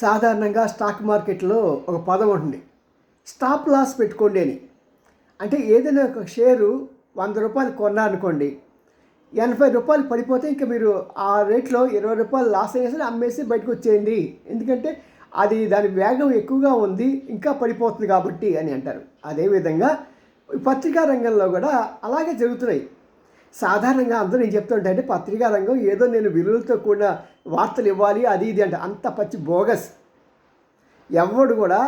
సాధారణంగా స్టాక్ మార్కెట్లో ఒక పదం ఉంటుంది. స్టాప్ లాస్ పెట్టుకోండి అని. అంటే ఏదైనా ఒక షేరు వంద రూపాయలు కొన్నారనుకోండి ఎనభై రూపాయలు పడిపోతే ఇంకా మీరు ఆ రేట్లో ఇరవై రూపాయలు లాస్ అయినా సరే అమ్మేసి బయటకు వచ్చేయండి. ఎందుకంటే అది దాని వేగం ఎక్కువగా ఉంది ఇంకా పడిపోతుంది కాబట్టి అని అంటారు. అదేవిధంగా ఈ పత్రికా రంగంలో కూడా అలాగే జరుగుతున్నాయి. సాధారణంగా అందరూ నేను చెప్తుంటే అంటే పత్రికా రంగం ఏదో నేను విలువలతో కూడిన వార్తలు ఇవ్వాలి అది ఇది అంటే. అంత పచ్చి బోగస్. ఎవడు కూడా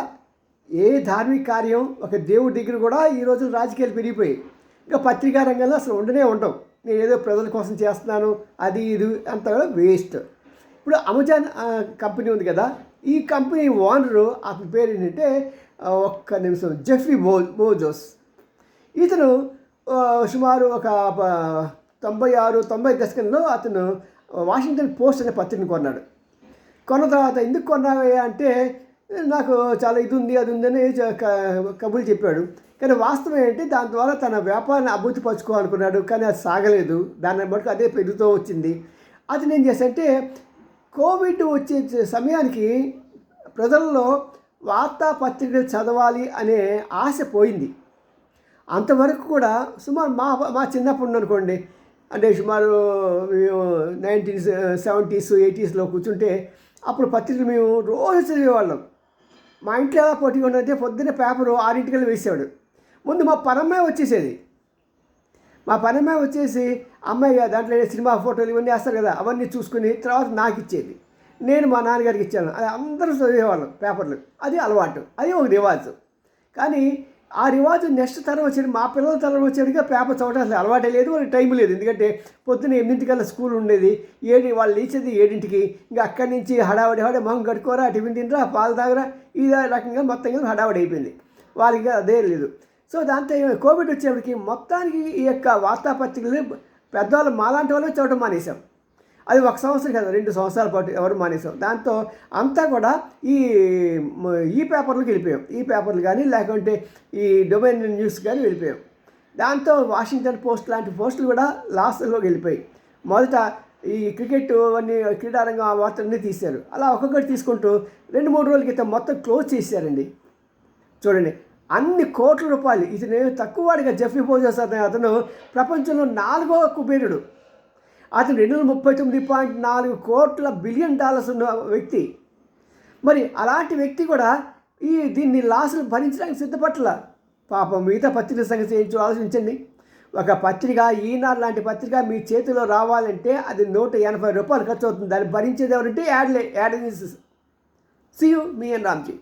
ఏ ధార్మిక కార్యం ఒక దేవుడి దగ్గర కూడా ఈ రోజు రాజకీయాలు పెరిగిపోయి ఇంకా పత్రికా రంగంలో అసలు ఉండనే ఉండవు. నేను ఏదో ప్రజల కోసం చేస్తున్నాను అది ఇది అంత కూడా వేస్ట్. ఇప్పుడు అమెజాన్ కంపెనీ ఉంది కదా ఈ కంపెనీ ఓనరు అతని పేరు ఏంటంటే ఒక్క నిమిషం జెఫ్రీ బో బోజోస్. ఇతను సుమారు ఒక తొంభై ఆరు తొంభై దశకంలో అతను వాషింగ్టన్ పోస్ట్ అనే పత్రికను కొన్నాడు. కొన్న తర్వాత ఎందుకు కొన్నావయ్యా అంటే నాకు చాలా ఇది ఉంది అది ఉందని అని కబుర్లు చెప్పాడు. కానీ వాస్తవం ఏంటి దాని ద్వారా తన వ్యాపారాన్ని అభివృద్ధి పరచుకోవాలనుకున్నాడు కానీ అది సాగలేదు. దాన్ని బట్టి అదే పెరుగుతూ వచ్చింది. అది నేను చేశానంటే కోవిడ్ వచ్చే సమయానికి ప్రజల్లో వార్తాపత్రికలు చదవాలి అనే ఆశ పోయింది. అంతవరకు కూడా సుమారు మా మా చిన్నప్పుడు అనుకోండి అంటే సుమారు నైన్టీన్ సెవెంటీస్ ఎయిటీస్లో కూర్చుంటే అప్పుడు పత్రికలు మేము రోజు చదివేవాళ్ళం. మా ఇంట్లో ఎలా పోటీగా ఉన్నదంటే పొద్దున్నే పేపరు ఆరింటికల్లా వేసేవాడు. ముందు మా పరమ్మాయి వచ్చేసేది. మా పనమ్మాయి వచ్చేసి అమ్మాయి దాంట్లో సినిమా ఫోటోలు ఇవన్నీ వేస్తారు కదా అవన్నీ చూసుకుని తర్వాత నాకు ఇచ్చేది. నేను మా నాన్నగారికి ఇచ్చాను. అది అందరూ చదివేవాళ్ళం పేపర్లు. అది అలవాటు. అది ఒక రివాజు. కానీ ఆ రివాజు నెక్స్ట్ తరం వచ్చాడు మా పిల్లల తరం వచ్చాడుగా పేపర్ చదవడం అసలు అలవాటే లేదు వాళ్ళకి టైం లేదు. ఎందుకంటే పొద్దున్న ఎనిమిదింటికల్లా స్కూల్ ఉండేది. ఏడు వాళ్ళు లేచేది ఏడింటికి. ఇంకా అక్కడి నుంచి హడావడి హడావడి మొహం కట్టుకోరా టిఫిన్ తినరా పాలు తాగరా ఈ రకంగా మొత్తం హడావడి అయిపోయింది. వాళ్ళకి అదే లేదు. సో దాంతో కోవిడ్ వచ్చేప్పటికి మొత్తానికి ఈ యొక్క వార్తాపత్రికలు పెద్దవాళ్ళు మాలాంటి వాళ్ళు చదవడం మానేశాం. అది ఒక సంవత్సరం కదా రెండు సంవత్సరాల పాటు ఎవరు మానేసాం దాంతో అంతా కూడా ఈ ఈ పేపర్లకు వెళ్ళిపోయాం. ఈ పేపర్లు కానీ లేకుంటే ఈ డొమైన్ న్యూస్ కానీ వెళ్ళిపోయాం. దాంతో వాషింగ్టన్ పోస్ట్ లాంటి పోస్టులు కూడా లాస్ట్లోకి వెళ్ళిపోయాయి. మొదట ఈ క్రికెట్ అన్ని క్రీడారంగం ఆ వార్తలన్నీ తీశారు. అలా ఒక్కొక్కటి తీసుకుంటూ రెండు మూడు రోజుల క్రితం మొత్తం క్లోజ్ చేశారండి. చూడండి అన్ని కోట్ల రూపాయలు. ఇతను తక్కువ వాడిగా జెఫ్రీ బోజస్ అనే అతను ప్రపంచంలో నాలుగో కుబేరుడు. అతను రెండు వందల ముప్పై తొమ్మిది పాయింట్ నాలుగు కోట్ల బిలియన్ డాలర్స్ ఉన్న వ్యక్తి. మరి అలాంటి వ్యక్తి కూడా ఈ దీన్ని లాసులు భరించడానికి సిద్ధపట్ల. పాపం మిగతా పత్రిక సంగతి ఏంటో ఆలోచించండి. ఒక పత్రిక ఈనాడు లాంటి పత్రిక మీ చేతిలో రావాలంటే అది నూట ఎనభై రూపాయలు ఖర్చు అవుతుంది. దాన్ని భరించేది ఎవరంటే యాడ్లే యాడ్ సీ యూ మీ అండ్ రామ్జీ.